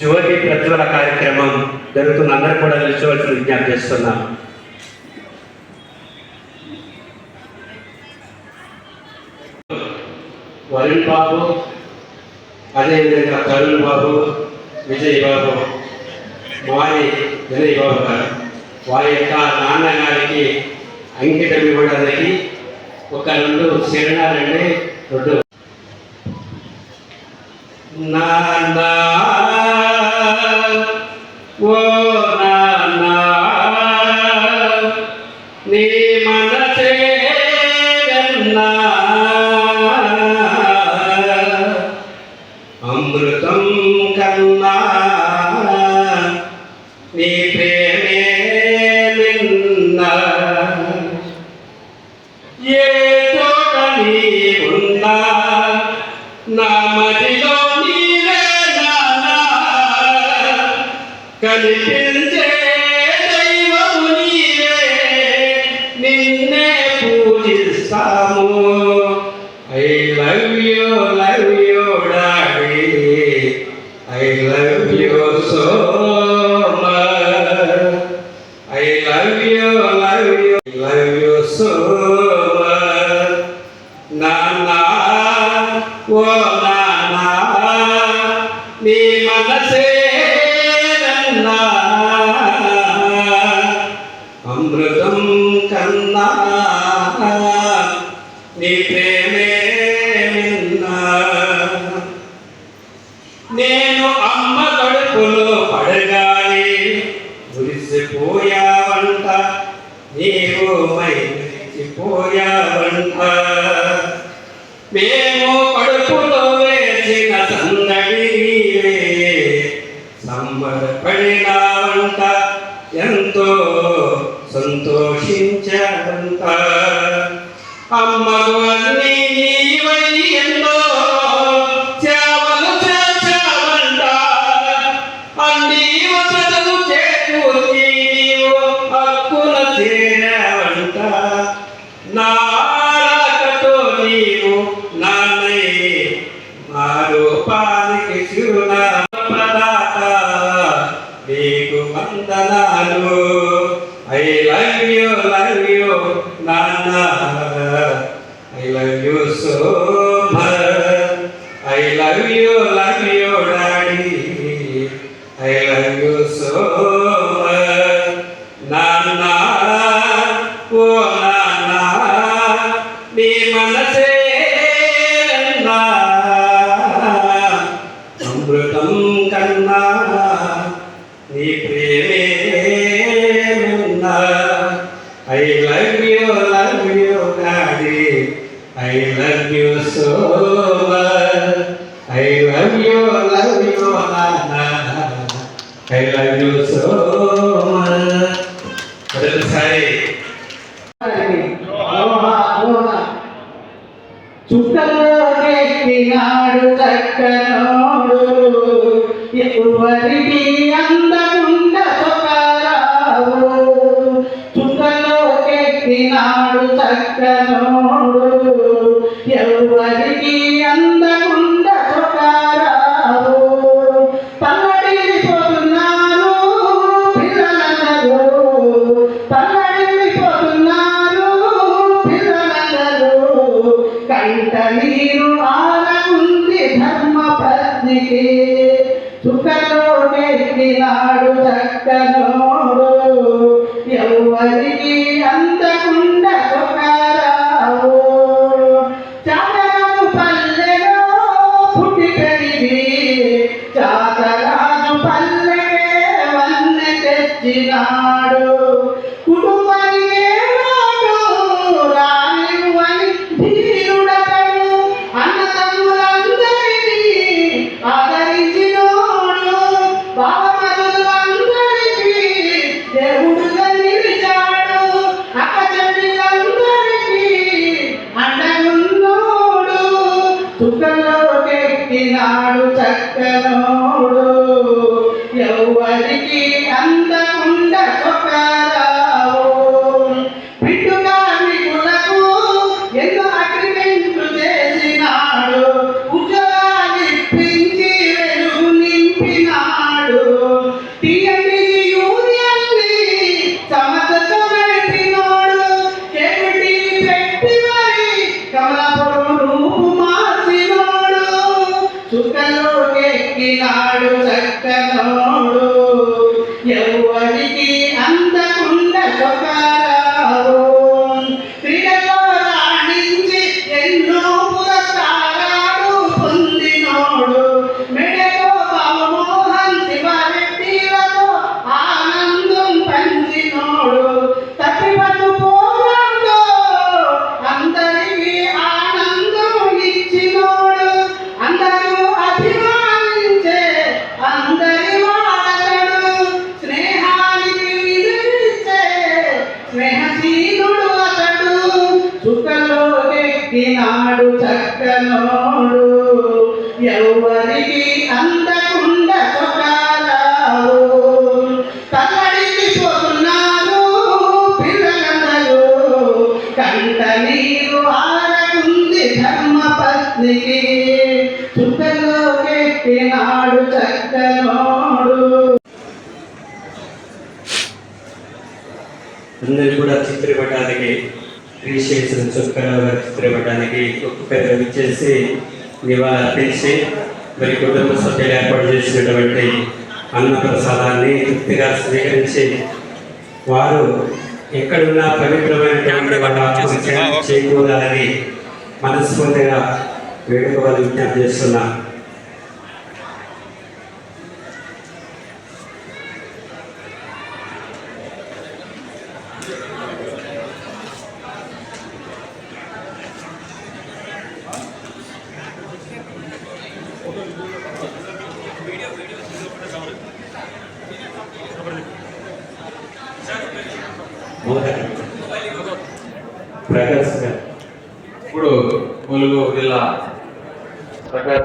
ప్రజ్వల కార్యక్రమం జరుగుతున్న అందరూ కూడా నిలిచవలసిన విజ్ఞప్తి చేస్తున్నాను వరుణ్ బాబు అదేవిధంగా తరుణ్ బాబు విజయ్ బాబు వారి వినయ్ బాబు గారు. వారి యొక్క నాన్నగారికి అంకితం ఇవ్వడానికి ఒక రెండు శరణాలండి రెండు. నాన్న అమృతం కన్నా నీ ప్రేమే నిన్నా. ఏ చోట నీ ఉన్నా నా మదిలో నీవే ఓ నాన్నా నీ మనసే అమృతం కన్నా నీ ప్రేమే నేను అమ్మ కడుపులో పడగాలి మురిసిపోయావంట నీవు మైపోయావంట మేము కడుపులో సంబరపడినావంట ఎంతో సంతోషించావంట అమ్మ I love you so much I love you love you నాన్న I love you so much మరొకసారి చుట్టలోకెక్కినాడు చక్కనోడు. ఎవరికి అందకుండా చొక్కారావు. చుట్టలోకెక్కినాడు ఎవరికి Ibu. చక్కనోడు ఎవరికి అందకుండా సుఖారావు తల్లడికి పోతున్నారు పిల్లలందరూ. కంట నీరు ఆరకుంది ధర్మపత్నికి. చుట్టలో ఎక్కినాడు చక్కనోడు. అందరూ కూడా చిత్రపటానికి క్రీషేసిన గారి చిత్రపటానికి ఒక్కొక్కరు ఇచ్చేసి నివాళులు అర్పించి మరి కుటుంబ సభ్యులు ఏర్పాటు చేసినటువంటి అన్న ప్రసాదాన్ని తృప్తిగా స్వీకరించి వారు ఎక్కడున్నా పవిత్రమైనటువంటి వాళ్ళ చేకూరాలని మనస్ఫూర్తిగా వేడుకోవాలని విజ్ఞప్తి చేస్తున్నా. ప్రకాశ్ గారు ఇప్పుడు ములుగు జిల్లా ప్రకాశం